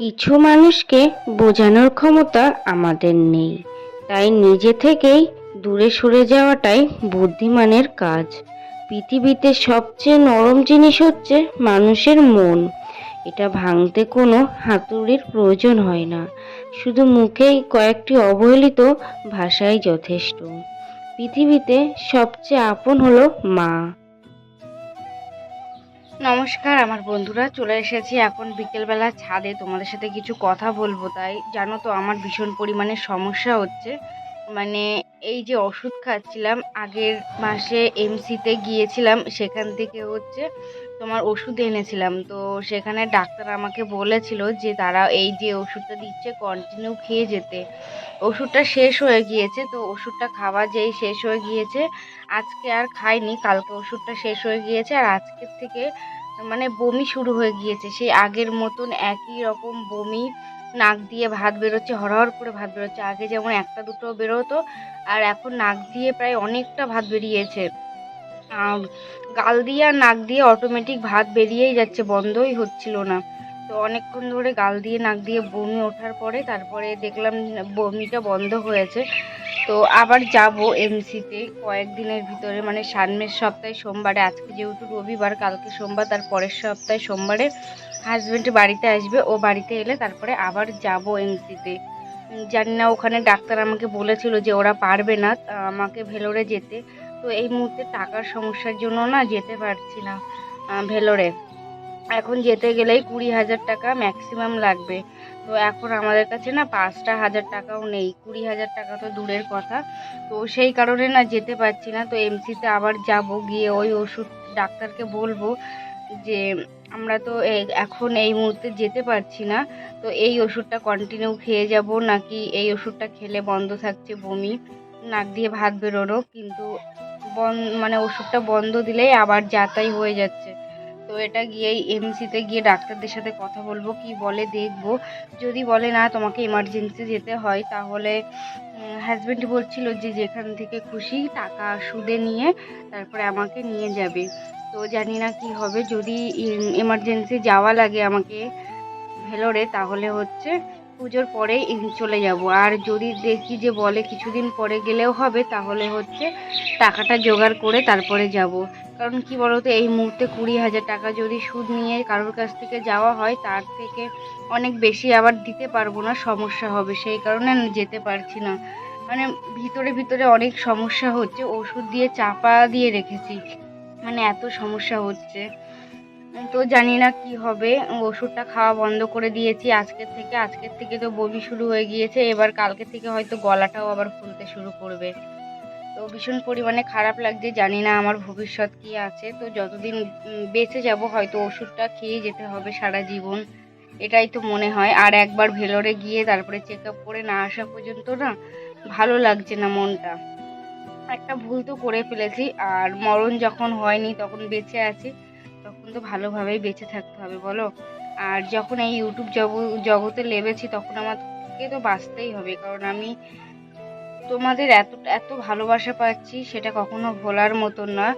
কিছু মানুষকে বোঝানোর ক্ষমতা আমাদের নেই। তাই নিজে থেকেই দূরে সরে যাওয়াটাই বুদ্ধিমানের কাজ। পৃথিবীতে সবচেয়ে নরম জিনিস হচ্ছে মানুষের মন। এটা ভাঙতে কোনো হাতুড়ির প্রয়োজন হয় না। শুধু মুখেই কয়েকটি অবহেলিত ভাষাই যথেষ্ট। পৃথিবীতে সবচেয়ে আপন হলো মা। নমস্কার, আমার বন্ধুরা চলে এসেছি এখন বিকেলবেলা ছাদে। তোমাদের সাথে কিছু কথা বলব, তাই জানো তো আমার ভীষণ পরিমাণে সমস্যা হচ্ছে। মানে এই যে ওষুধ খাচ্ছিলাম, আগের মাসে এমসিতে গিয়েছিলাম, সেখান থেকে হচ্ছে তোমার ওষুধ এনেছিলাম। তো সেখানে ডাক্তার আমাকে বলেছিল যে তারা এই যে ওষুধটা দিচ্ছে কন্টিনিউ খেয়ে যেতে। ওষুধটা শেষ হয়ে গিয়েছে, তো ওষুধটা খাওয়া যেই শেষ হয়ে গিয়েছে, আজকে আর খাইনি, কালকে ওষুধটা শেষ হয়ে গিয়েছে, আর আজকের থেকে মানে বমি শুরু হয়ে গিয়েছে। সেই আগের মতন একই রকম বমি নাক দিয়ে ভাত বেরোচ্ছে, হরহর করে ভাত বেরোচ্ছে। আগে যেমন একটা দুটো বেরোতো, আর এখন নাক দিয়ে প্রায় অনেকটা ভাত বেরিয়েছে। গাল দিয়ে আর নাক দিয়ে অটোমেটিক ভাত বেরিয়েই যাচ্ছে, বন্ধই হচ্ছিল না। তো অনেকক্ষণ ধরে গাল দিয়ে, নাক দিয়ে বমি ওঠার পরে তারপরে দেখলাম বমিটা বন্ধ হয়েছে। তো আবার যাব এমসিতে কয়েকদিনের ভিতরে মানে সামনের সপ্তাহে সোমবারে, আজকে যেহেতু রবিবার, কালকে সোমবার, তার পরের সপ্তাহে সোমবারে হাজব্যান্ড বাড়িতে আসবে, ও বাড়িতে এলে তারপরে আবার যাব এমসিতে জানি না, ওখানে ডাক্তার আমাকে বলেছিল যে ওরা পারবে না আমাকে ভেলোরে যেতে। তো এই মুহূর্তে টাকার সমস্যার জন্য না যেতে পারছি না ভেলোরে। এখন যেতে গেলেই কুড়ি হাজার টাকা ম্যাক্সিমাম লাগবে। তো এখন আমাদের কাছে না পাঁচটা হাজার টাকাও নেই, কুড়ি হাজার টাকা তো দূরের কথা। তো সেই কারণে না যেতে পারছি না, তো এমসিতে আবার যাব, গিয়ে ওই ওষুধ ডাক্তারকে বলব। যে আমরা তো এখন এই মুহূর্তে যেতে পারছি না। তো এই ওষুধটা কন্টিনিউ খেয়ে যাব নাকি এই ওষুধটা খেলে বন্ধ থাকছে বমি? নাক দিয়ে ভাত বেরোনো, কিন্তু বন মানে ওষুধটা বন্ধ দিলেই আবার যাতাই হয়ে যাচ্ছে। তো এটা গিয়েই এমসিতে গিয়ে ডাক্তারদের সাথে কথা বলব, কি বলে দেখব। যদি বলে, না, তোমাকে এমার্জেন্সি যেতে হয়, তাহলে হাজব্যান্ড বলছিল যে, যেখান থেকে খুশি টাকা সুদে নিয়ে তারপরে আমাকে নিয়ে যাবে। তো জানি না কি হবে, যদি এমার্জেন্সি যাওয়া লাগে আমাকে ভেলোরে, তাহলে হচ্ছে পুজোর পরেই চলে যাব। আর যদি দেখি যে বলে কিছুদিন পরে গেলেও হবে, তাহলে হচ্ছে টাকাটা জোগাড় করে তারপরে যাব। কারণ কি বলতো, এই মুহূর্তে কুড়ি হাজার টাকা যদি সুদ নিয়ে কারোর কাছ থেকে যাওয়া হয়, তার থেকে অনেক বেশি আবার দিতে পারব না, সমস্যা হবে। সেই কারণে যেতে পারছি না। মানে ভিতরে ভিতরে অনেক সমস্যা হচ্ছে, ওষুধ দিয়ে চাপা দিয়ে রেখেছি। মানে এত সমস্যা হচ্ছে। তো জানি না কি হবে। ওষুধটা খাওয়া বন্ধ করে দিয়েছি। আজকের থেকে আজকের থেকে তো বমি শুরু হয়ে গিয়েছে। এবার কালকে থেকে হয়তো গলাটাও আবার ফুলতে শুরু করবে। তো ভীষণ পরিমাণে খারাপ লাগছে। জানি না আমার ভবিষ্যৎ কি আছে। তো যতদিন বেঁচে যাব, হয়তো ওষুধটা খেয়ে যেতে হবে সারা জীবন। এটাই তো মনে হয়। আর একবার ভেলোরে গিয়ে তারপরে চেক আপ করে না আসা পর্যন্ত না ভালো লাগছে না মনটা। একটা ভুল তো করে ফেলেছি। আর মরণ যখন হয়নি, তখন বেঁচে আছি। তখন তো ভালোভাবেই বেঁচে থাকতে হবে, বলো? আর যখন এই ইউটিউব জগ, জগতে লেবেছি তখন আমাকে তো বাঁচতেই হবে, কারণ আমি তোমাদের এত এত ভালোবাসা পাচ্ছি সেটা কখনো ভোলার মতন না।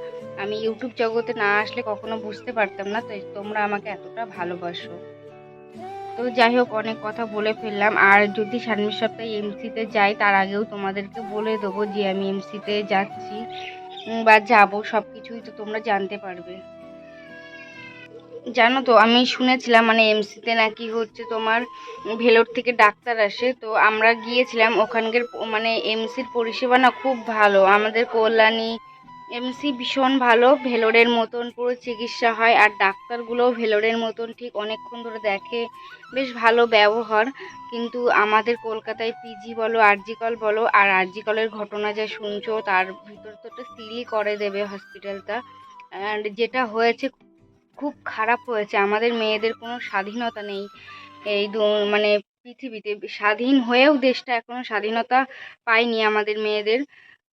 আমি ইউটিউব জগতে না আসলে কখনো বুঝতে পারতাম না, তাই তোমরা আমাকে এতটা ভালোবাসো। তো যাই হোক, অনেক কথা বলে ফেললাম। আর যদি সামনের সপ্তাহে এমসিতে যাই, তার আগেও তোমাদেরকে বলে দেবো যে আমি এমসিতে যাচ্ছি। বা যাব সব কিছুই তো তোমরা জানতে পারবে। জানো তো, আমি শুনেছিলাম মানে এমসিতে নাকি হচ্ছে তোমার ভেলোর থেকে ডাক্তার আসে। তো আমরা গিয়েছিলাম, ওখানকার মানে এমসির পরিষেবা না খুব ভালো। আমাদের কল্যাণী এমসি ভীষণ ভালো, ভেলোরের মতন পুরো চিকিৎসা হয় আর ডাক্তারগুলোও ভেলোরের মতন ঠিক অনেকক্ষণ ধরে দেখে। বেশ ভালো ব্যবহার। কিন্তু আমাদের কলকাতায় পিজি বলো আরজিকল বলো, আর আরজিকলের ঘটনা যা শুনছো, তার ভিতর তো একটা সিলই করে দেবে হসপিটালটা অ্যান্ড যেটা হয়েছে খুব খারাপ হয়েছে। আমাদের মেয়েদের কোনো স্বাধীনতা নেই। এই দু- মানে পৃথিবীতে স্বাধীন হয়েও দেশটা এখনও স্বাধীনতা পায়নি আমাদের মেয়েদের।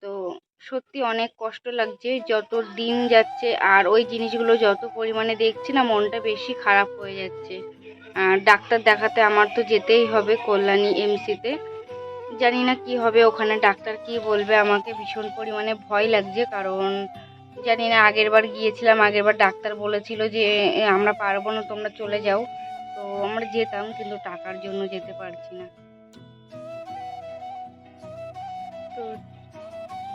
তো সত্যি অনেক কষ্ট লাগছে। যত দিন যাচ্ছে আর ওই জিনিসগুলো যত পরিমাণে দেখছি না, মনটা বেশি খারাপ হয়ে যাচ্ছে। আর ডাক্তার দেখাতে আমার তো যেতেই হবে কল্যাণী এমসিতে। জানি না কি হবে, ওখানে ডাক্তার কি বলবে, আমাকে ভীষণ পরিমাণে ভয় লাগছে। কারণ জানি না, আগের বার গিয়েছিলাম, আগের বার ডাক্তার বলেছিল যে আমরা পারব না, তোমরা চলে যাও। তো আমরা যেতাম, কিন্তু টাকার জন্য যেতে পারছি না। তো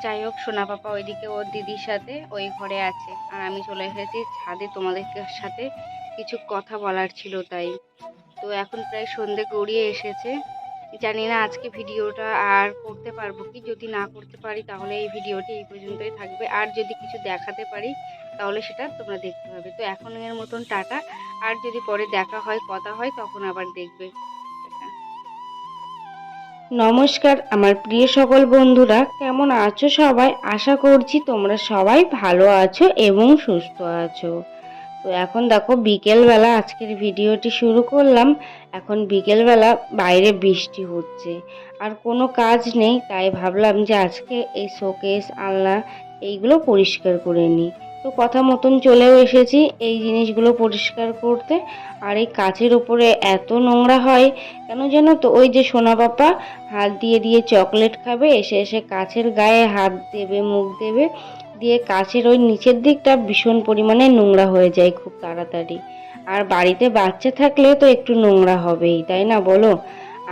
যাই হোক, সোনা পাপা ওইদিকে, ওর দিদির সাথে, ওই ঘরে আছে। আর আমি চলে এসেছি ছাদে তোমাদের সাথে কিছু কথা বলার ছিল তাই। তো এখন প্রায় সন্ধে গড়িয়ে এসেছে। জানি না আজকে ভিডিওটা আর করতে পারব কি, যদি না করতে পারি তাহলে এই ভিডিওটি এই পর্যন্তই থাকবে। আর যদি কিছু দেখাতে পারি তাহলে সেটা তোমরা দেখতে পাবে। তো এখন এর মতন টাটা। আর যদি পরে দেখা হয়, কথা হয়, তখন আবার দেখবে। নমস্কার, আমার প্রিয় সকল বন্ধুরা, কেমন আছো সবাই? আশা করছি তোমরা সবাই ভালো আছো এবং সুস্থ আছো। তো এখন দেখো বিকেলবেলা আজকের ভিডিওটি শুরু করলাম। এখন বিকেলবেলা বাইরে বৃষ্টি হচ্ছে। আর কোনো কাজ নেই, তাই ভাবলাম যে আজকে এই শোকেস, আলনা এইগুলো পরিষ্কার করে নিই। তো কথা মতন চলেও এসেছি এই জিনিসগুলো পরিষ্কার করতে। আর এই কাচের ওপরে এত নোংরা হয়, কেন যেন তো? ওই যে সোনা পাপা হাত দিয়ে দিয়ে চকলেট খাবে, এসে এসে কাছের গায়ে হাত দেবে, মুখ দেবে। দিয়ে কাছের ওই নিচের দিকটা ভীষণ পরিমাণে নোংরা হয়ে যায় খুব তাড়াতাড়ি। আর বাড়িতে বাচ্চা থাকলে তো একটু নোংরা হবেই, তাই না বলো?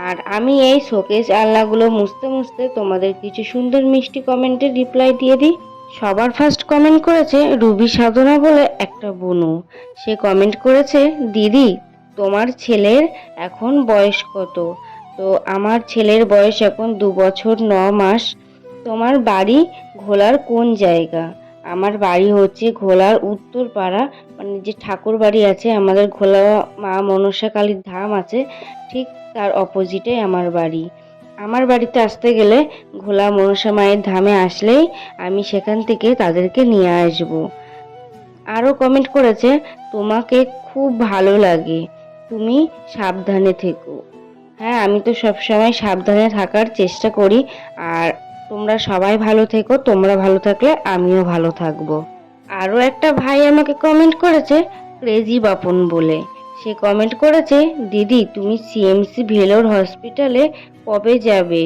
আর আমি এই শোকেস আলনাগুলো মুছতে মুছতে তোমাদের কিছু সুন্দর মিষ্টি কমেন্টের রিপ্লাই দিয়ে দিই। সবার ফার্স্ট কমেন্ট করেছে রুবি সাধনা বলে একটা বনু। সে কমেন্ট করেছে, দিদি, তোমার ছেলের এখন বয়স কত? তো আমার ছেলের বয়স এখন দু বছর ন মাস। তোমার বাড়ি ঘোলার কোন জায়গা? আমার বাড়ি হচ্ছে ঘোলার উত্তর পাড়া মানে যে ঠাকুর বাড়ি আছে, আমাদের ঘোলা মা মনসা কালীর ধাম আছে, ঠিক তার অপোজিটে আমার বাড়ি। আমার বাড়িতে আসতে গেলে ঘোলা মনসা মায়ের ধামে আসলেই আমি সেখান থেকে তাদেরকে নিয়ে আসব। আরও কমেন্ট করেছে, তোমাকে খুব ভালো লাগে, তুমি সাবধানে থেকো। হ্যাঁ আমি তো সবসময় সাবধানে থাকার চেষ্টা করি, আর তোমরা সবাই ভালো থেকো, তোমরা ভালো থাকলে আমিও ভালো থাকব। আরও একটা ভাই আমাকে কমেন্ট করেছে, ক্রেজি বাপন বলে। সে কমেন্ট করেছে, দিদি, তুমি সিএমসি ভেলোর হসপিটালে কবে যাবে?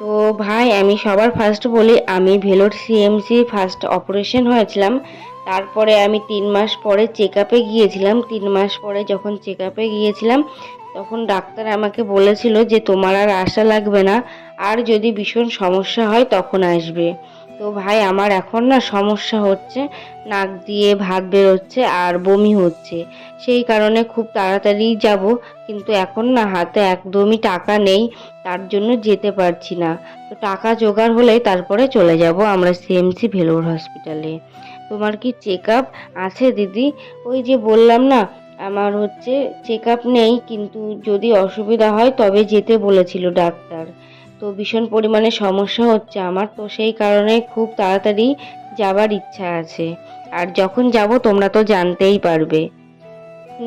তো ভাই, আমি সবার ফার্স্ট বলি, আমি ভেলোর সিএমসি ফার্স্ট অপারেশন হয়েছিলাম। তারপরে আমি তিন মাস পরে চেক আপে গিয়েছিলাম। তিন মাস পরে যখন চেক আপে গিয়েছিলাম তখন ডাক্তার আমাকে বলেছিল যে তোমার আর আশা লাগবে না, আর যদি ভীষণ সমস্যা হয় তখন আসবে। তো ভাই, আমার এখন না সমস্যা হচ্ছে, নাক দিয়ে ভাত বেরোচ্ছে আর বমি হচ্ছে। সেই কারণে খুব তাড়াতাড়ি যাব, কিন্তু এখন না হাতে একদমই টাকা নেই, তার জন্য যেতে পারছি না। তো টাকা জোগাড় হলেই তারপরে চলে যাব আমরা সিএমসি ভেলোর হসপিটালে তোমার কি চেক আপ আছে দিদি? ওই যে বললাম না আমার হচ্ছে চেক আপ নেই, কিন্তু যদি অসুবিধা হয় তবে যেতে বলেছিল ডাক্তার। তো ভীষণ পরিমাণে সমস্যা হচ্ছে আমার, তো সেই কারণে খুব তাড়াতাড়ি যাবার ইচ্ছা আছে। আর যখন যাব তোমরা তো জানতেই পারবে।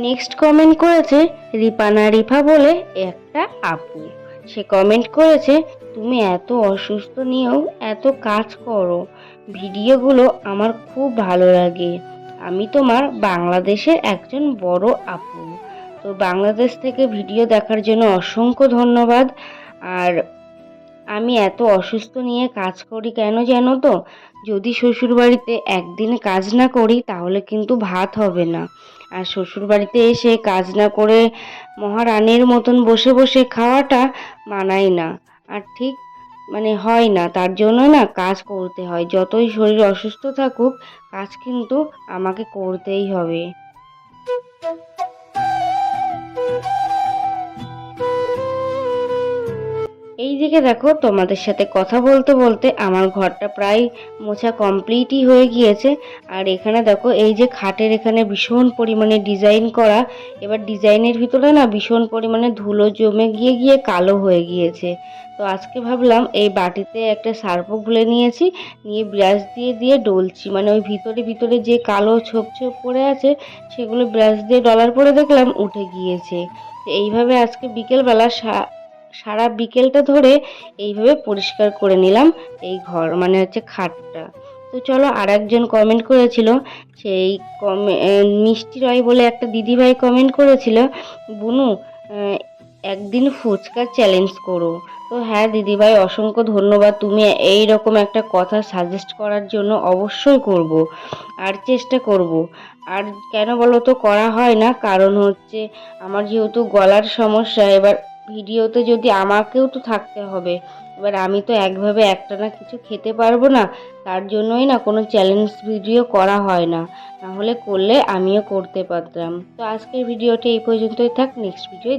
নেক্সট কমেন্ট করেছে রিপানা রিফা বলে একটা আপু। সে কমেন্ট করেছে, তুমি এত অসুস্থ নিয়েও এত কাজ করো। ভিডিওগুলো আমার খুব ভালো লাগে। আমি তোমার বাংলাদেশের একজন বড় আপু। তো বাংলাদেশ থেকে ভিডিও দেখার জন্য অসংখ্য ধন্যবাদ। আর আমি এত অসুস্থ নিয়ে কাজ করি কেন জানো তো? যদি শ্বশুরবাড়িতে একদিন কাজ না করি, তাহলে কিন্তু ভাত হবে না। আর শ্বশুরবাড়িতে এসে কাজ না করে মহারানীর মতন বসে বসে খাওয়াটা মানায় না। আর ঠিক মানে হয় না। তার জন্য না কাজ করতে হয়। যতই শরীর অসুস্থ থাকুক, কাজ কিন্তু আমাকে করতেই হবে। এই দিকে দেখো, তোমাদের সাথে কথা বলতে বলতে আমার ঘরটা প্রায় মোছা কমপ্লিটই হয়ে গিয়েছে। আর এখানে দেখো, এই যে খাটের এখানে ভীষণ পরিমাণে ডিজাইন করা, এবার ডিজাইনের ভিতরে না ভীষণ পরিমাণে ধুলো জমে গিয়ে গিয়ে কালো হয়ে গিয়েছে। তো আজকে ভাবলাম এই বাটিতে একটা সার্ফ গুলে নিয়েছি, নিয়ে ব্রাশ দিয়ে দিয়ে ডলছি। মানে ওই ভিতরে ভিতরে যে কালো ছোপ ছোপ পড়ে আছে, সেগুলো ব্রাশ দিয়ে ডলার পরে দেখলাম উঠে গিয়েছে। এইভাবে আজকে বিকেলবেলা সারা বিকেলটা ধরে এইভাবে পরিষ্কার করে নিলাম এই ঘর মানে হচ্ছে খাটটা। তো চলো আর একজন কমেন্ট করেছিল, সেই কমে মিষ্টি রয় বলে একটা দিদিভাই কমেন্ট করেছিল, বুনু একদিন ফুচকা চ্যালেঞ্জ করো। তো হ্যাঁ দিদিভাই, অসংখ্য ধন্যবাদ, তুমি এই রকম একটা কথা সাজেস্ট করার জন্য অবশ্যই করব আর চেষ্টা করব। আর কেন বলো তো করা হয় না, কারণ হচ্ছে আমার যেহেতু গলার সমস্যা, এবার ভিডিওতে যদি আমাকেও তো থাকতে হবে। এবার আমি তো একভাবে একটা না কিছু খেতে পারব না, তার জন্যই না কোনো চ্যালেঞ্জ ভিডিও করা হয় না। নাহলে করলে আমিও করতে পারতাম। তো আজকের ভিডিওটি এই পর্যন্তই থাক নেক্সট ভিডিওই